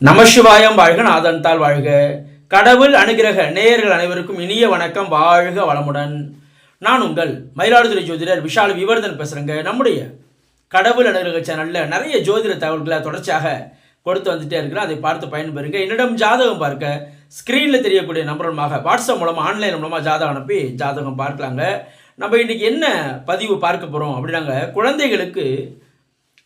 நமசிவாயம் வாழ்க நாதன்தால் வாழ்க. கடவுள் அனுகிரக நேயர்கள் அனைவருக்கும் இனிய வணக்கம். வாழ்க வளமுடன். நான் உங்கள் மயிலாடுதுறை ஜோதிடர் விஷால் விவர்தன் பேசுகிறேங்க நம்முடைய கடவுள் அனுகிரக சேனலில் நிறைய ஜோதிட தகவல்களை தொடர்ச்சியாக கொடுத்து வந்துட்டே இருக்கிறேன் அதை பார்த்து பயன்பெறுங்க. என்னிடம் ஜாதகம் பார்க்க ஸ்க்ரீனில் தெரியக்கூடிய நம்பருமாக வாட்ஸ்அப் மூலமாக ஆன்லைன் மூலமாக ஜாதகம் அனுப்பி ஜாதகம் பார்க்கலாங்க. நம்ம இன்றைக்கி என்ன பதிவு பார்க்க போகிறோம் அப்படின்னாங்க குழந்தைகளுக்கு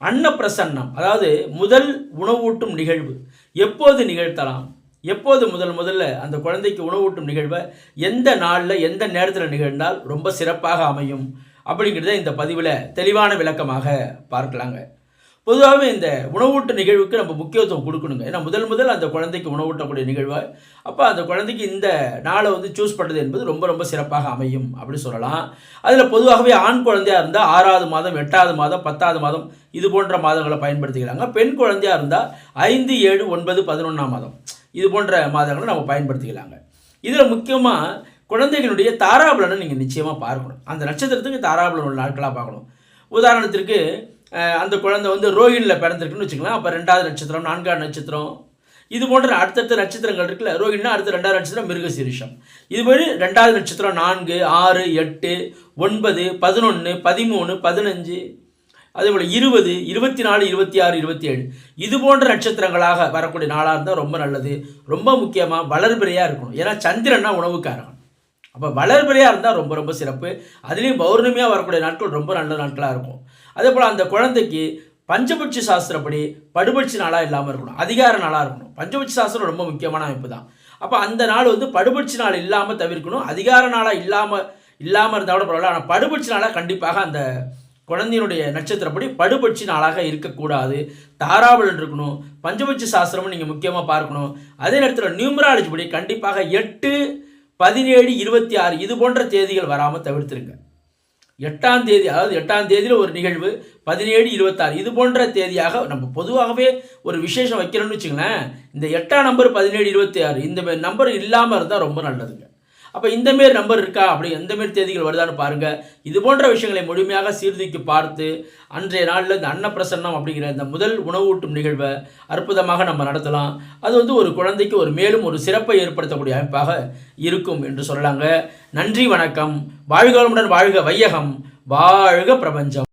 அன்னப்பிரசன்னம் அதாவது முதல் உணவூட்டும் நிகழ்வு எப்போது நிகழ்த்தலாம்? எப்போது முதல் முதல்ல அந்த குழந்தைக்கு உணவூட்டும் நிகழ்வை? எந்த நாளில் எந்த நேரத்தில் நிகழ்ந்தால் ரொம்ப சிறப்பாக அமையும்? அப்படிங்கிறத இந்த பதிவில் தெளிவான விளக்கமாக பார்க்கலாங்க. பொதுவாகவே இந்த உணவூட்டு நிகழ்வுக்கு நம்ம முக்கியத்துவம் கொடுக்கணுங்க. ஏன்னா முதல் முதல் அந்த குழந்தைக்கு உணவூட்டக்கூடிய நிகழ்வாக அப்போ அந்த குழந்தைக்கு இந்த நாளை வந்து சூஸ் பண்ணுறது என்பது ரொம்ப ரொம்ப சிறப்பாக அமையும் அப்படின்னு சொல்லலாம். அதில் பொதுவாகவே ஆண் குழந்தையாக இருந்தால் ஆறாவது மாதம் எட்டாவது மாதம் பத்தாவது மாதம் இது போன்ற மாதங்களை பயன்படுத்திக்கிறாங்க பெண் குழந்தையாக இருந்தால் ஐந்து ஏழு ஒன்பது பதினொன்றாம் மாதம் இது போன்ற மாதங்களை நம்ம பயன்படுத்திக்கலாங்க. இதில் முக்கியமாக குழந்தைகளுடைய தாராபலனை நீங்கள் நிச்சயமாக பார்க்கணும். அந்த நட்சத்திரத்துக்கு தாராபலன் உள்ள நாட்களாக பார்க்கணும். உதாரணத்திற்கு அந்த குழந்தை வந்து ரோஹிணியில் பிறந்திருக்குன்னு வச்சுக்கலாம் அப்போ ரெண்டாவது நட்சத்திரம் நான்காவது நட்சத்திரம். இது போன்ற அடுத்தடுத்த நட்சத்திரங்கள் இருக்குல்ல ரோஹிணினா அடுத்த ரெண்டாவது நட்சத்திரம் மிருகசீரிஷம். இது மாதிரி ரெண்டாவது நட்சத்திரம் நான்கு ஆறு எட்டு ஒன்பது பதினொன்று பதிமூணு பதினஞ்சு அதே போல் இருபது இருபத்தி நாலு இருபத்தி ஆறு இருபத்தி ஏழு இது போன்ற நட்சத்திரங்களாக வரக்கூடிய நாளாக இருந்தால் ரொம்ப நல்லது. ரொம்ப முக்கியமாக வளர்பிறையாக இருக்கணும். ஏன்னா சந்திரன்னா உணவுக்காரன். அப்போ வளர்பிறையாக இருந்தால் ரொம்ப ரொம்ப சிறப்பு. அதுலேயும் பௌர்ணமியாக வரக்கூடிய நாட்கள் ரொம்ப நல்ல நாட்களாக இருக்கும். அதே போல் அந்த குழந்தைக்கு பஞ்சபட்சி சாஸ்திரப்படி படுபட்சி நாளாக இல்லாமல் இருக்கணும். அதிகார நாளாக இருக்கணும். பஞ்சபட்சி சாஸ்திரம் ரொம்ப முக்கியமான அமைப்பு தான் அப்போ அந்த நாள் வந்து படுபட்சி நாள் இல்லாமல் தவிர்க்கணும். அதிகார நாளாக இல்லாமல் இல்லாமல் இருந்தால் கூட பரவாயில்ல. ஆனால் படுபட்சி நாளாக கண்டிப்பாக அந்த குழந்தையினுடைய நட்சத்திரப்படி படுபட்சி நாளாக இருக்கக்கூடாது. தாராபலன் இருக்கணும். பஞ்சபட்சி சாஸ்திரமும் நீங்கள் முக்கியமாக பார்க்கணும். அதே நேரத்தில் நியூமராலஜி படி கண்டிப்பாக எட்டு பதினேழு இருபத்தி ஆறு இது போன்ற தேதிகள் வராமல் தவிர்த்துருங்க. எட்டாம் தேதி அதாவது எட்டாம் தேதியில் ஒரு நிகழ்வு பதினேழு இருபத்தாறு இது போன்ற தேதியாக நம்ம பொதுவாகவே ஒரு விசேஷம் வைக்கிறோம்னு வச்சுங்களேன் இந்த எட்டாம் நம்பர் பதினேழு இருபத்தி ஆறு இந்த நம்பர் இல்லாமல் இருந்தால் ரொம்ப நல்லதுங்க. அப்போ இந்த மாரி நம்பர் இருக்கா? அப்படி எந்தமாரி தேதிகள் வருதான்னு பாருங்கள் இது போன்ற விஷயங்களை முழுமையாக சீர்தூக்கி பார்த்து அன்றைய நாளில் இந்த அன்னப்பிரசன்னம் அப்படிங்கிற இந்த முதல் உணவூட்டும் நிகழ்வை அற்புதமாக நம்ம நடத்தலாம். அது வந்து ஒரு குழந்தைக்கு ஒரு மேலும் ஒரு சிறப்பை ஏற்படுத்தக்கூடிய அமைப்பாக இருக்கும் என்று சொல்லலாங்க. நன்றி வணக்கம். வாழ்கவளமுடன் வாழ்க வையகம். வாழ்க பிரபஞ்சம்.